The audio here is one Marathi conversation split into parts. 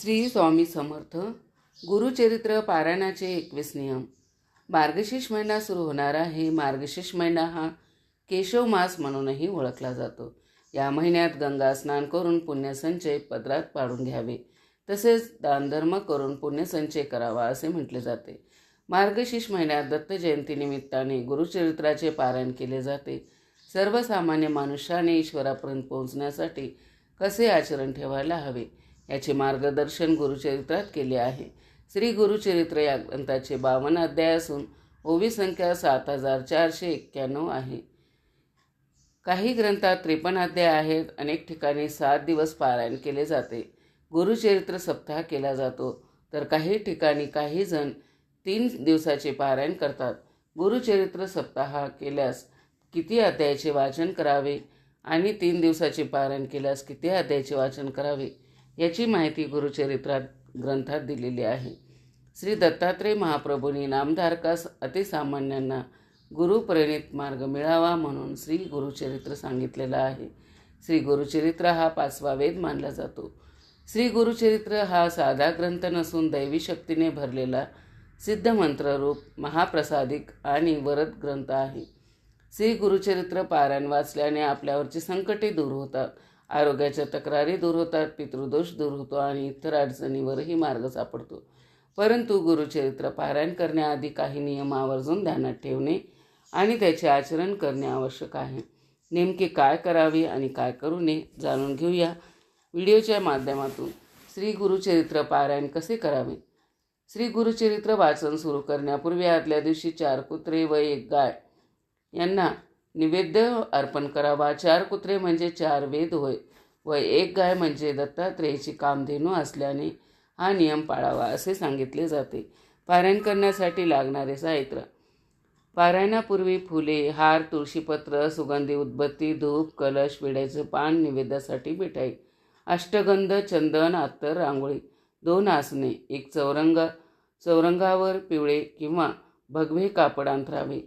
श्री स्वामी समर्थ गुरुचरित्र पारायणाचे एकवीस नियम. मार्गशीर्ष महिना सुरू होणारा हे मार्गशीर्ष महिना हा केशव मास म्हणूनही ओळखला जातो. या महिन्यात गंगा स्नान करून पुण्यसंचय पदरात पाडून घ्यावे. तसेच दानधर्म करून पुण्यसंचय करावा असे म्हटले जाते. मार्गशीर्ष महिन्यात दत्त जयंतीनिमित्ताने गुरुचरित्राचे पारायण केले जाते. सर्वसामान्य मनुष्याने ईश्वरापर्यंत पोहोचण्यासाठी कसे आचरण ठेवायला हवे? याचे मार्गदर्शन गुरुचरित्रात केले आहे. श्री गुरुचरित्र या ग्रंथाचे बावन्न अध्याय असून ओवी संख्या सात हजार चारशे एक्क्याण्णव आहे. काही ग्रंथात त्रेपन्न अध्याय आहेत. अनेक ठिकाणी सात दिवस पारायण केले जाते. गुरुचरित्र सप्ताह केला जातो. तर काही ठिकाणी काही जण तीन दिवसाचे पारायण करतात. गुरुचरित्र सप्ताह केल्यास किती अध्यायाचे वाचन करावे? आणि तीन दिवसाचे पारायण केल्यास किती अध्यायाचे वाचन करावे? याची माहिती गुरुचरित्रात ग्रंथात दिलेली आहे. श्री दत्तात्रय महाप्रभूंनी नामधारकास अतिसामान्यांना गुरुप्रेरित मार्ग मिळावा म्हणून श्री गुरुचरित्र सांगितलेलं आहे. श्री गुरुचरित्र हा पाचवा वेद मानला जातो. श्री गुरुचरित्र हा साधा ग्रंथ नसून दैवी शक्तीने भरलेला सिद्ध मंत्ररूप महाप्रसादिक आणि वरद ग्रंथ आहे. श्री गुरुचरित्र पारायण वाचल्याने आपल्यावरची संकटे दूर होतात. आरोग्याच्या तक्रारी दूर होतात पितृदोष दूर होतो आणि इतर अडचणीवरही मार्ग सापडतो. परंतु गुरुचरित्र पारायण करण्याआधी काही नियम आवर्जून ध्यानात ठेवणे आणि त्याचे आचरण करणे आवश्यक आहे. नेमके काय करावे आणि काय करू नये जाणून घेऊया व्हिडिओच्या माध्यमातून. श्री गुरुचरित्र पारायण कसे करावे? श्री गुरुचरित्र वाचन सुरू करण्यापूर्वी आदल्या दिवशी चार कुत्रे व एक गाय यांना निवेद्य अर्पण करावा. चार कुत्रे म्हणजे चार वेद होय. व एक गाय म्हणजे दत्तात्रेयची कामधेनू असल्याने हा नियम पाळावा असे सांगितले जाते. पारायण करण्यासाठी लागणारे साहित्य. पारायणापूर्वी फुले हार तुळशीपत्र सुगंधी उदबत्ती धूप कलश विड्याचे पान निवेद्यासाठी मिठाई अष्टगंध चंदन अत्तर रांगोळी दोन आसने एक चौरंग चौरंगावर पिवळे किंवा भगवे कापड अंथरावे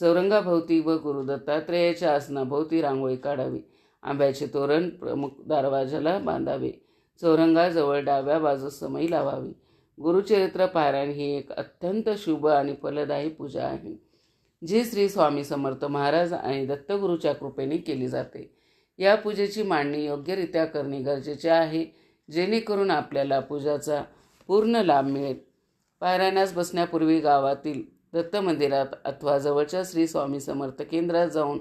चौरंगाभोवती व गुरु दत्तात्रेयाच्या आसनाभोवती रांगोळी काढावी. आंब्याचे तोरण प्रमुख दरवाजाला बांधावे. चौरंगाजवळ डाव्या बाजूस समई लावावी. गुरुचरित्र पारायण ही एक अत्यंत शुभ आणि फलदायी पूजा आहे जी श्री स्वामी समर्थ महाराज आणि दत्तगुरूच्या कृपेने केली जाते. या पूजेची मांडणी योग्यरित्या करणे गरजेचे आहे जेणेकरून आपल्याला पूजाचा पूर्ण लाभ मिळेल. पायऱ्यांनाच बसण्यापूर्वी गावातील दत्त मंदिरात अथवा जवळच्या श्री स्वामी समर्थ केंद्रात जाऊन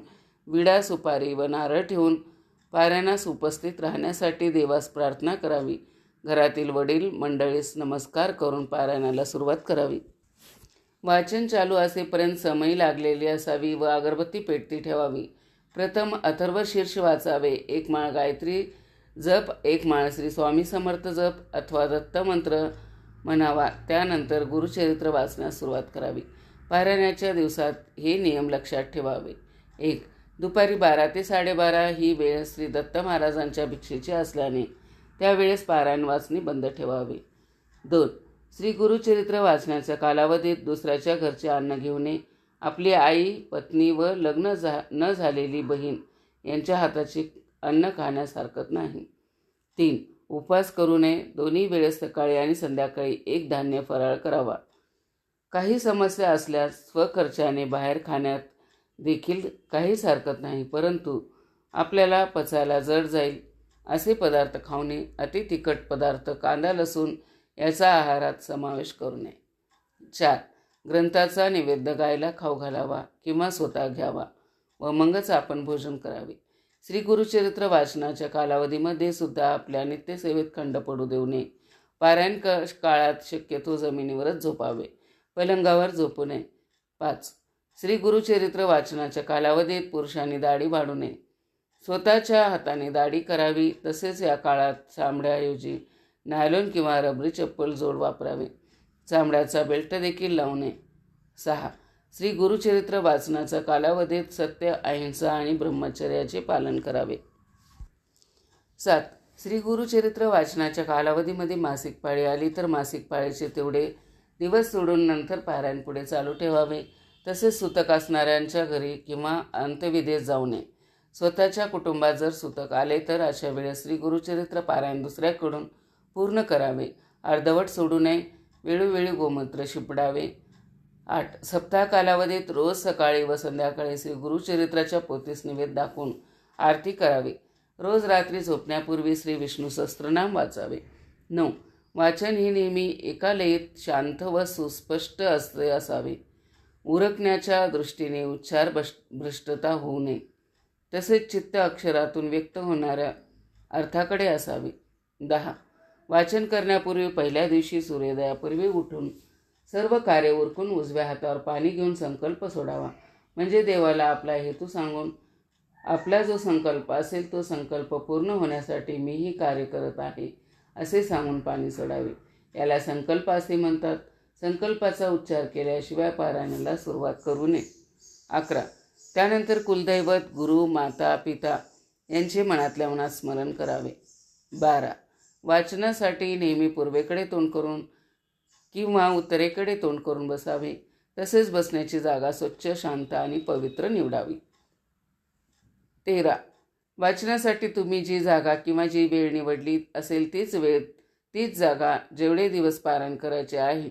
विडा सुपारी व नारळ ठेवून पारायणास उपस्थित राहण्यासाठी देवास प्रार्थना करावी. घरातील वडील मंडळीस नमस्कार करून पारायणाला सुरुवात करावी. वाचन चालू असेपर्यंत समयी लागलेली असावी व अगरबत्ती पेटती ठेवावी. प्रथम अथर्व शीर्ष वाचावे. एक माळ गायत्री जप एक माळ श्री स्वामी समर्थ जप अथवा दत्तमंत्र म्हणावा. त्यानंतर गुरुचरित्र वाचण्यास सुरुवात करावी. पारायणाच्या दिवसात हे नियम लक्षात ठेवावे. एक दुपारी बारा ते साडेबारा ही वेळ श्री दत्त महाराजांच्या भिक्षेची असल्याने त्यावेळेस पारायण वाचणे बंद ठेवावे. दोन श्री गुरुचरित्र वाचण्याच्या कालावधीत दुसऱ्याच्या घरचे अन्न घेऊने आपली आई पत्नी व लग्न झा न झालेली बहीण यांच्या हाताची अन्न खाण्यास हरकत नाही. तीन उपवास करू नये. दोन्ही वेळेस सकाळी आणि संध्याकाळी एक धान्य फराळ करावा. काही समस्या असल्यास स्वखर्चाने बाहेर खाण्यात देखील काहीच हरकत नाही परंतु आपल्याला पचायला जड जाईल. असे पदार्थ खाऊने अति तिखट पदार्थ कांदा लसूण याचा आहारात समावेश करू नये. चार ग्रंथाचा नैवेद्य गायला खाऊ घालावा किंवा स्वतः घ्यावा व मगच आपण भोजन करावे. श्री गुरुचरित्र वाचनाच्या कालावधीमध्ये सुद्धा आपल्या नित्यसेवेत खंड पडू देऊ नये. पारायण क काळात शक्यतो जमिनीवरच झोपावे. पलंगावर झोपू नये. पाच. श्री गुरुचरित्र वाचनाच्या कालावधीत पुरुषांनी दाढी वाढू नये. स्वतःच्या हाताने दाढी करावी तसेच या काळात चामड्याऐवजी नायलॉन किंवा रबरी चप्पल जोड वापरावे. चामड्याचा बेल्ट देखील लावू नये. सहा. श्री गुरुचरित्र वाचनाच्या कालावधीत सत्य अहिंसा आणि ब्रह्मचर्याचे पालन करावे. सात. श्री गुरुचरित्र वाचनाच्या कालावधीमध्ये मासिक पाळी आली तर मासिक पाळीचे तेवढे दिवस सोडून नंतर पारायण पुढे चालू ठेवावे. तसेच सुतक असणाऱ्यांच्या घरी किंवा अंत्यविधेत जाऊ नये. स्वतःच्या कुटुंबात जर सुतक आले तर अशा वेळेस श्री गुरुचरित्र पारायण दुसऱ्याकडून पूर्ण करावे. अर्धवट सोडू नये. वेळोवेळी गोमूत्र शिपडावे. आठ सप्ताह कालावधीत रोज सकाळी व संध्याकाळी श्री गुरुचरित्राच्या पोतीस निवेद दाखवून आरती करावी. रोज रात्री झोपण्यापूर्वी श्री विष्णू सहस्त्रनाम वाचावे. नऊ वाचन हे नेहमी एका लयीत शांत व सुस्पष्ट असले असावे. उरकण्याच्या दृष्टीने उच्चार भ्रष्टता होऊ नये. तसेच चित्त अक्षरातून व्यक्त होणाऱ्या अर्थाकडे असावे. दहा. वाचन करण्यापूर्वी पहिल्या दिवशी सूर्योदयापूर्वी उठून सर्व कार्य उरकून उजव्या हातावर पाणी घेऊन संकल्प सोडावा. म्हणजे देवाला आपला हेतू सांगून आपला जो संकल्प असेल तो संकल्प पूर्ण होण्यासाठी मीही कार्य करत आहे. असे सांगून पाणी सोडावे. याला संकल्प असे म्हणतात संकल्पाचा उच्चार केल्याशिवाय पारायणाला सुरुवात करू नये. अकरा. त्यानंतर कुलदैवत गुरु माता पिता यांचे मनातल्या मनात स्मरण करावे. बारा. वाचनासाठी नेहमी पूर्वेकडे तोंड करून किंवा उत्तरेकडे तोंड करून बसावे. तसेच बसण्याची जागा स्वच्छ शांत आणि पवित्र निवडावी. तेरा. वाचनासाठी तुम्ही जी जागा किंवा जी वेळ निवडली असेल तीच वेळ तीच जागा जेवढे दिवस पारण करायचे आहे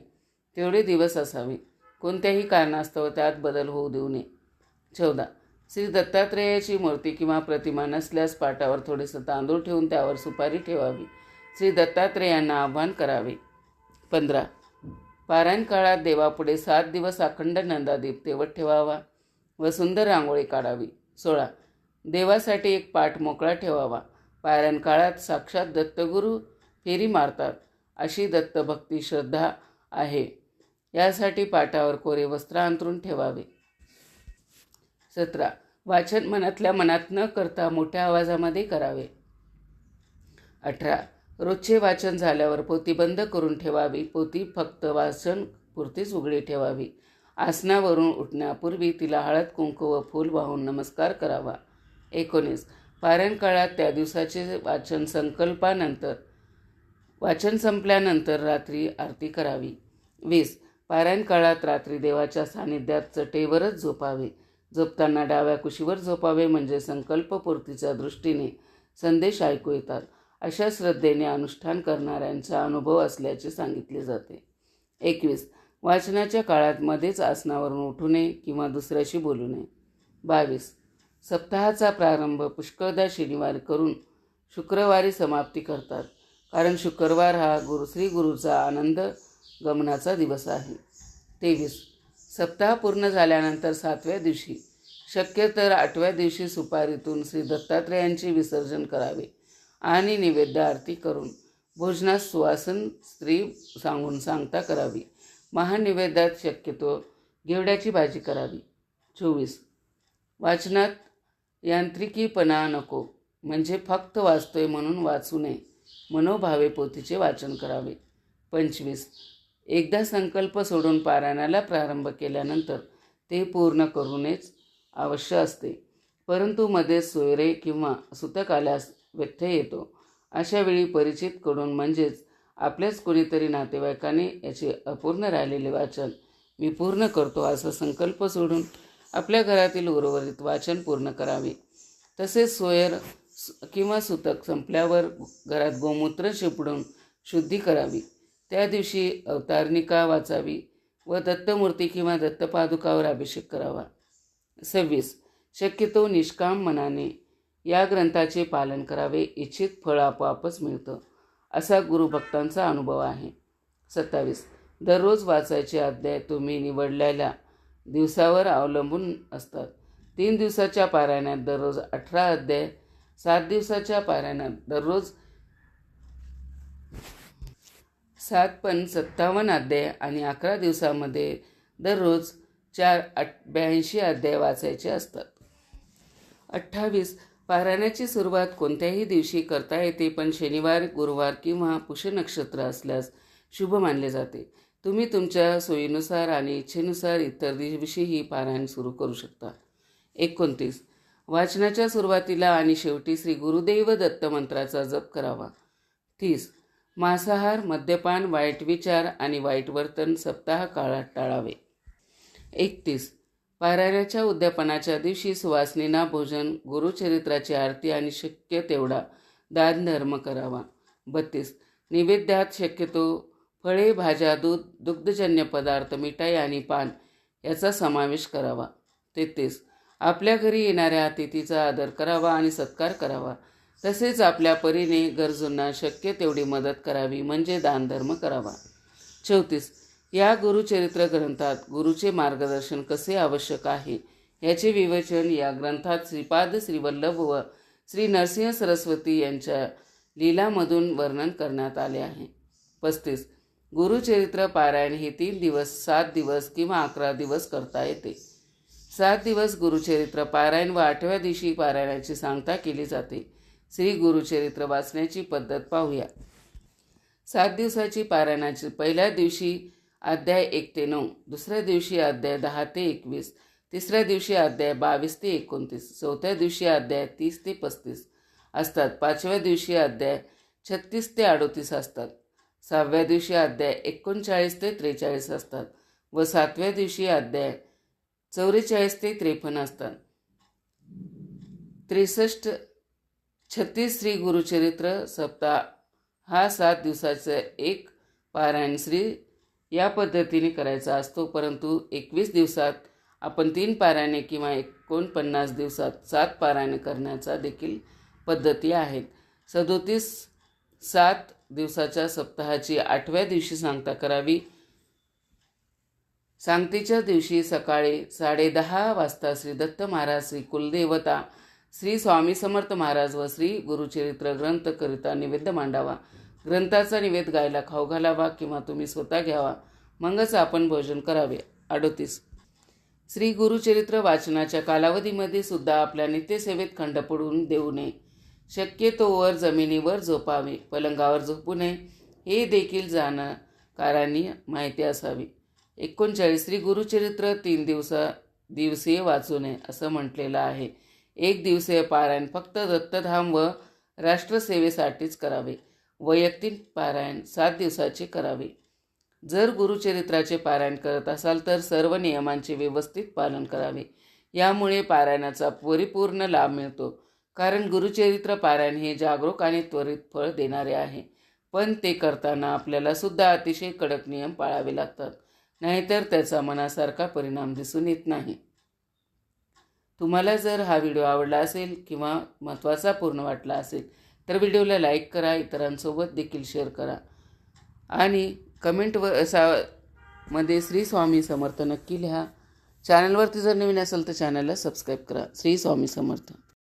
तेवढे दिवस असावे. कोणत्याही कारणास्तव त्यात बदल होऊ देऊ नये. चौदा. श्री दत्तात्रेयाची मूर्ती किंवा प्रतिमा नसल्यास पाटावर थोडेसं तांदूळ ठेवून त्यावर सुपारी ठेवावी. श्री दत्तात्रेयांना आव्हान करावे. पंधरा. पारायण काळात देवापुढे सात दिवस अखंड नंदादीप तेवत ठेवावा व सुंदर रांगोळी काढावी. सोळा. देवासाठी एक पाठ मोकळा ठेवावा. पायरण काळात साक्षात दत्तगुरू फेरी मारतात अशी दत्तभक्ती श्रद्धा आहे. यासाठी पाटावर कोरे वस्त्र अंतरून ठेवावे. सतरा. वाचन मनातल्या मनात न करता मोठ्या आवाजामध्ये करावे. अठरा. रोजचे वाचन झाल्यावर पोती बंद करून ठेवावी. पोती फक्त वाचन पुरतीच उघडी ठेवावी. आसनावरून उठण्यापूर्वी तिला हळद कुंकू व फूल वाहून नमस्कार करावा. एकोणीस. पारायण काळात त्या दिवसाचे वाचन संकल्पानंतर वाचन संपल्यानंतर रात्री आरती करावी. वीस. पारायण काळात रात्री देवाच्या सानिध्यात चटेवरच झोपावे. झोपताना डाव्या कुशीवर झोपावे म्हणजे संकल्पपूर्तीच्या दृष्टीने संदेश ऐकू येतात. अशा श्रद्धेने अनुष्ठान करणाऱ्यांचा अनुभव असल्याचे सांगितले जाते. एकवीस. वाचनाच्या काळात मध्येच आसनावरून उठू नये किंवा दुसऱ्याशी बोलू नये. बावीस. सप्ताहाचा प्रारंभ पुष्कळदा शनिवार करून शुक्रवारी समाप्ती करतात. कारण शुक्रवार हा गुरु श्री गुरुचा आनंद गमनाचा दिवस आहे. तेवीस. सप्ताह पूर्ण झाल्यानंतर सातव्या दिवशी शक्य तर आठव्या दिवशी सुपारीतून श्री दत्तात्रेयांचे विसर्जन करावे आणि निवेद्य आरती करून भोजनास सुवासन स्त्री सांगून सांगता करावी. महानिवेद्यात शक्यतो घेवड्याची भाजी करावी. चोवीस. वाचनात यांत्रिकीपणा नको म्हणजे फक्त वाचतोय म्हणून वाचू नये. मनोभावे पोथीचे वाचन करावे. पंचवीस. एकदा संकल्प सोडून पारायणाला प्रारंभ केल्यानंतर ते पूर्ण करूनच आवश्य असते. परंतु मध्ये सोयरे किंवा सुतक आल्यास व्यत्यय येतो अशावेळी परिचितकडून म्हणजेच आपल्याच कोणीतरी नातेवाईकाने याचे अपूर्ण राहिलेले वाचन मी पूर्ण करतो असा संकल्प सोडून आपल्या घरातील उर्वरित वाचन पूर्ण करावे. तसेच सोयर किंवा सुतक संपल्यावर घरात गोमूत्र शिपडून शुद्धी करावी. त्या दिवशी अवतारणिका वाचावी व दत्तमूर्ती किंवा दत्तपादुकावर अभिषेक करावा. सव्वीस. शक्यतो निष्काम मनाने या ग्रंथाचे पालन करावे. इच्छित फळ आपोआपच मिळतं असा गुरुभक्तांचा अनुभव आहे. सत्तावीस. दररोज वाचायचे अध्याय तुम्ही निवडलेल्या दिवसावर अवलंबून असतात. तीन दिवसाच्या पारायणात दररोज अठरा अध्याय सात दिवसाच्या पारायणात दररोज सात पण सत्तावन्न अध्याय आणि अकरा दिवसामध्ये दररोज चार आठ ब्याऐंशी अध्याय वाचायचे असतात. अठ्ठावीस पारायणाची सुरुवात कोणत्याही दिवशी करता येते पण शनिवार गुरुवार किंवा पुष्य नक्षत्र असल्यास शुभ मानले जाते. तुम्ही तुमच्या सोयीनुसार आणि इच्छेनुसार इतर दिवशीही पारायण सुरू करू शकता. एकोणतीस. वाचनाच्या सुरुवातीला आणि शेवटी श्री गुरुदेव दत्त मंत्राचा जप करावा. तीस. मांसाहार मद्यपान वाईट विचार आणि वाईट वर्तन सप्ताह काळात टाळावे. एकतीस. पारायणाच्या उद्यापनाच्या दिवशी सुवासनीना भोजन गुरुचरित्राची आरती आणि शक्य तेवढा दान धर्म करावा. बत्तीस. नैवेद्यात शक्यतो फळे भाज्या दूध दुग्धजन्य पदार्थ मिठाई आणि पान याचा समावेश करावा. तेहतीस. आपल्या घरी येणाऱ्या अतिथीचा आदर करावा आणि सत्कार करावा. तसेच आपल्या परीने गरजूंना शक्य तेवढी मदत करावी म्हणजे दानधर्म करावा. चौतीस. या गुरुचरित्र ग्रंथात गुरुचे मार्गदर्शन कसे आवश्यक आहे याचे विवेचन या ग्रंथात श्रीपाद श्रीवल्लभ व श्री नरसिंह सरस्वती यांच्या लीलामधून वर्णन करण्यात आले आहे. पस्तीस. गुरुचरित्र पारायण हे तीन दिवस सात दिवस किंवा अकरा दिवस करता येते. सात दिवस गुरुचरित्र पारायण व आठव्या दिवशी पारायणाची सांगता केली जाते. श्री गुरुचरित्र वाचण्याची पद्धत पाहूया. सात दिवसाची पारायणाची पहिल्या दिवशी अध्याय एक ते नऊ दुसऱ्या दिवशी अध्याय दहा ते एकवीस तिसऱ्या दिवशी अध्याय बावीस ते एकोणतीस चौथ्या दिवशी अध्याय तीस ते पस्तीस असतात. पाचव्या दिवशी अध्याय छत्तीस ते अडोतीस असतात. सहाव्या दिवशी अध्याय एकोणचाळीस ते त्रेचाळीस असतात व सातव्या दिवशी अध्याय चौवेचाळीस ते त्रेपन्न असतात. त्रेसष्ट छत्तीस श्री गुरुचरित्र सप्ताह हा सात दिवसाचं एक पारायण श्री या पद्धतीने करायचा असतो. परंतु एकवीस दिवसात आपण तीन पारायणे किंवा एकोणपन्नास दिवसात सात पारायणे करण्याचा देखील पद्धती आहेत. सदोतीस सात दिवसाच्या सप्ताहाची आठव्या दिवशी सांगता करावी. सांगतीच्या दिवशी सकाळी साडेदहा वाजता श्री दत्त महाराज श्री कुलदेवता श्री स्वामी समर्थ महाराज व श्री गुरुचरित्र ग्रंथ करिता निवेद्य मांडावा. ग्रंथाचा निवेद गायला खाऊ घालावा किंवा तुम्ही स्वतः घ्यावा. मगच आपण भोजन करावे. अडोतीस. श्री गुरुचरित्र वाचनाच्या कालावधीमध्ये सुद्धा आपल्या नित्यसेवेत खंड पडून देऊ नये. शक्यतो वर जमिनीवर झोपावे पलंगावर झोपू नये. हे देखील जाणकारांनी माहिती असावी. एकोणचाळीस श्री गुरुचरित्र तीन दिवसा दिवसीय वाचू नये असं म्हटलेलं आहे. एक दिवसीय पारायण फक्त दत्तधाम व राष्ट्रसेवेसाठीच करावे. वैयक्तिक पारायण सात दिवसाचे करावे. जर गुरुचरित्राचे पारायण करत असाल तर सर्व नियमांचे व्यवस्थित पालन करावे. यामुळे पारायणाचा परिपूर्ण लाभ मिळतो. कारण गुरुचरित्र पारायण हे जागरूक आणि त्वरित फळ देणारे आहे. पण ते करताना आपल्याला सुद्धा अतिशय कडक नियम पाळावे लागतात. नाहीतर त्याचा मनासारखा परिणाम दिसून येत नाही. तुम्हाला जर हा व्हिडिओ आवडला असेल किंवा महत्त्वाचा पूर्ण वाटला असेल तर व्हिडिओला लाईक करा इतरांसोबत देखील शेअर करा. आणि कमेंट व असा मध्ये श्री स्वामी समर्थ नक्की लिहा. चॅनलवरती जर नवीन असेल तर चॅनलला सबस्क्राईब करा. श्री स्वामी समर्थ.